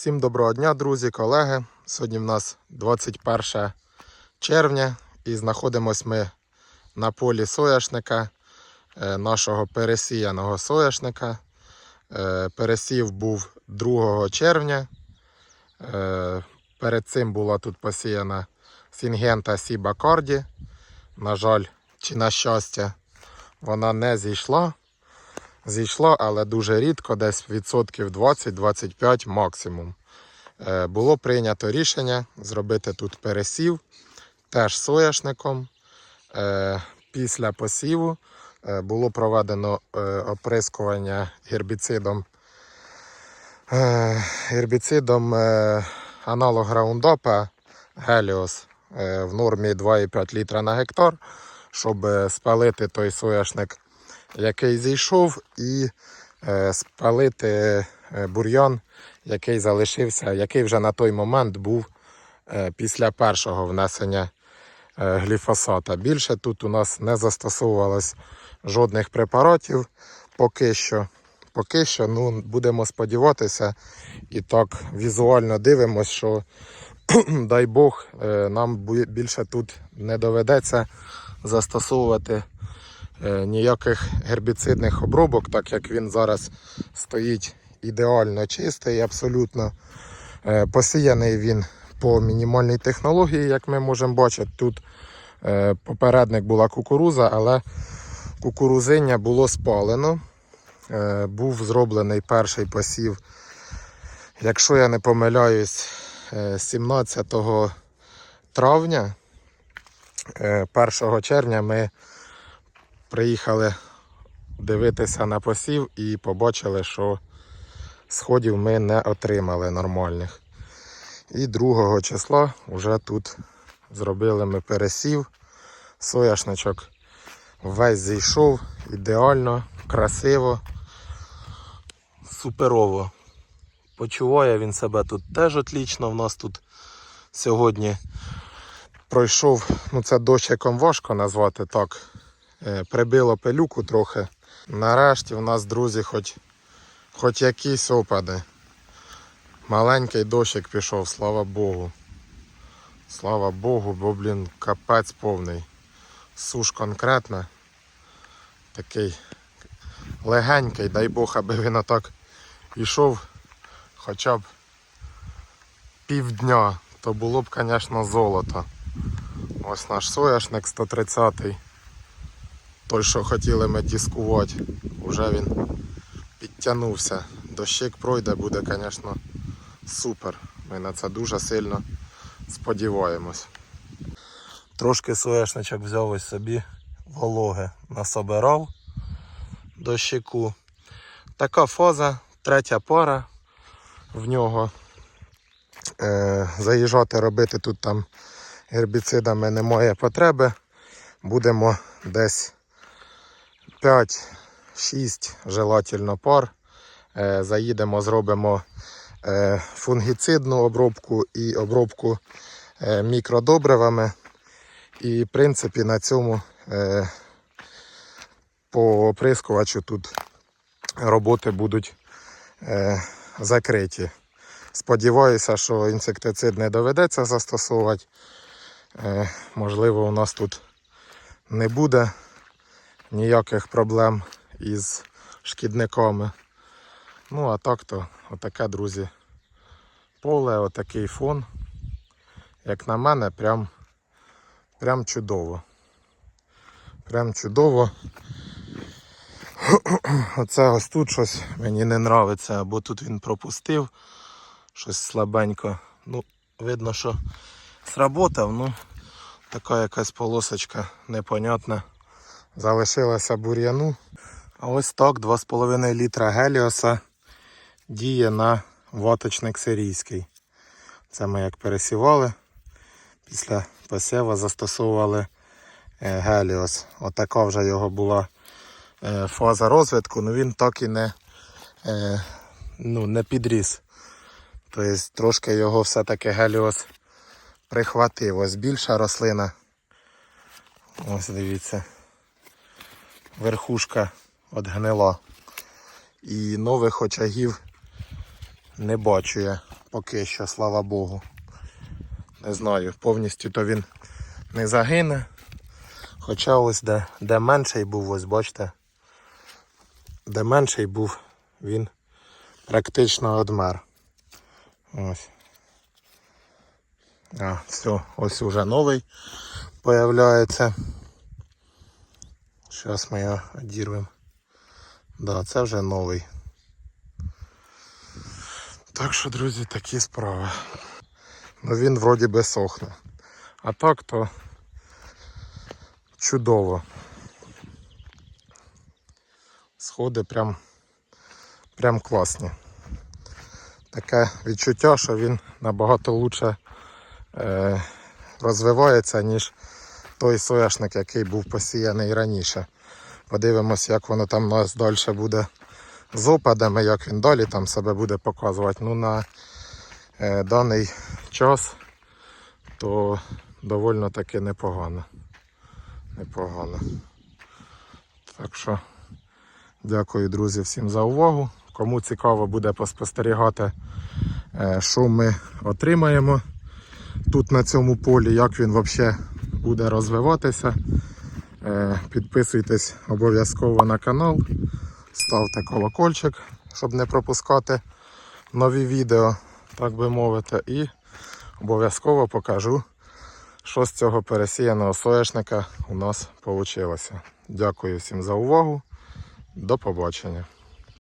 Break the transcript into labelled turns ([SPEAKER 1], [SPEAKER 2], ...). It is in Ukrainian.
[SPEAKER 1] Всім доброго дня, друзі, колеги. Сьогодні в нас 21 червня і знаходимось ми на полі сояшника, е, нашого пересіяного сояшника. Е, Пересів був 2 червня. Е, Перед цим була тут посіяна Сінгента Сіба Карді. На жаль, чи на щастя, вона не зійшла. Зійшла, але дуже рідко, десь відсотків 20-25 максимум. Е, Було прийнято рішення зробити тут пересів, теж сояшником. Е, Після посіву е, було проведено оприскування гербіцидом, гербіцидом аналог раундопа Helios е, в нормі 2,5 літра на гектар, щоб спалити той сояшник який зійшов, і е, спалити е, бур'ян, який залишився, який вже на той момент був е, після першого внесення гліфосата. Більше тут у нас не застосовувалось жодних препаратів поки що. Поки що, ну, будемо сподіватися, і так візуально дивимося, що дай Бог, нам більше тут не доведеться застосовувати ніяких гербіцидних обробок, так як він зараз стоїть ідеально чистий, абсолютно. Е, Посіяний він по мінімальній технології, як ми можемо бачити. Тут е, попередник була кукуруза, але кукурузиння було спалено. Е, Був зроблений перший посів, якщо я не помиляюсь, е, 17 травня. Е, 1 червня ми приїхали дивитися на посів і побачили, що сходів ми не отримали нормальних. І 2 числа вже тут зробили ми пересів. Сояшничок весь зійшов ідеально, красиво, суперово. Почуває він себе тут теж отлічно. В нас тут сьогодні пройшов, ну це дощиком важко назвати так. Е, Прибило пилюку трохи. Нарешті в нас, друзі, хоч, хоч якісь опади. Маленький дощик пішов, слава Богу. Слава Богу, бо, блін, капець повний. Суш конкретна. Такий легенький, дай Бог, аби він отак йшов хоча б півдня, то було б, звісно, золото. Ось наш сояшник 130-й. Той, що хотіли ми дискувати, вже він підтягнувся. Дощик пройде, буде, звісно, супер. Ми на це дуже сильно сподіваємось. Трошки сояшничок взяв ось собі вологи насобирав дощику. Така фаза, третя пара в нього. Е, заїжджати робити тут там гербіцидами немає потреби. Будемо десь 5-6 желательно пар. Е, заїдемо, зробимо е, фунгіцидну обробку і обробку е, мікродобривами. І в принципі на цьому по оприскувачу тут роботи будуть закриті. Сподіваюся, що інсектицид не доведеться застосовувати. Можливо, у нас тут не буде ніяких проблем із шкідниками. Ну, а так то, отаке, друзі, поле, отакий фон. Як на мене, прям, прям чудово. Прям чудово. Оце ось тут щось мені не нравиться, або тут він пропустив щось слабенько. Ну, видно, що сработав, ну така якась полосочка непонятна. Залишилася бур'яну. А ось так 2,5 літра геліоса діє на ваточник сирійський. Це ми як пересівали. Після посіву застосовували е, геліос. Отака вже його була е, фаза розвитку, але він так і не, е, ну, не підріс. Тобто трошки його все-таки геліос прихватив. Ось більша рослина. Ось дивіться. Верхушка от гнила. І нових очагів не бачу я Поки що, слава Богу. Не знаю, повністю то він не загине. Хоча ось де, де менший був, ось бачите, де менший був, він практично одмер. Ось. А, все, ось уже новий появляється. Зараз ми його одірвемо. Да, це вже новий. Так що, друзі, такі справи. Ну він вроді би сохне. А так то чудово. Сходи прям, прям класні. Таке відчуття, що він набагато лучше е, розвивається, ніж той соняшник, який був посіяний раніше. Подивимось, як воно там у нас далі буде з опадами, як він далі там себе буде показувати. Ну, на е, даний час то доволі таки непогано. Непогано. Так що дякую, друзі, всім за увагу. Кому цікаво буде поспостерігати, е, що ми отримаємо тут на цьому полі, як він взагалі буде розвиватися. Е, Підписуйтесь обов'язково на канал, ставте колокольчик, щоб не пропускати нові відео, так би мовити, і обов'язково покажу, що з цього пересіяного соняшника у нас вийшло. Дякую всім за увагу. До побачення.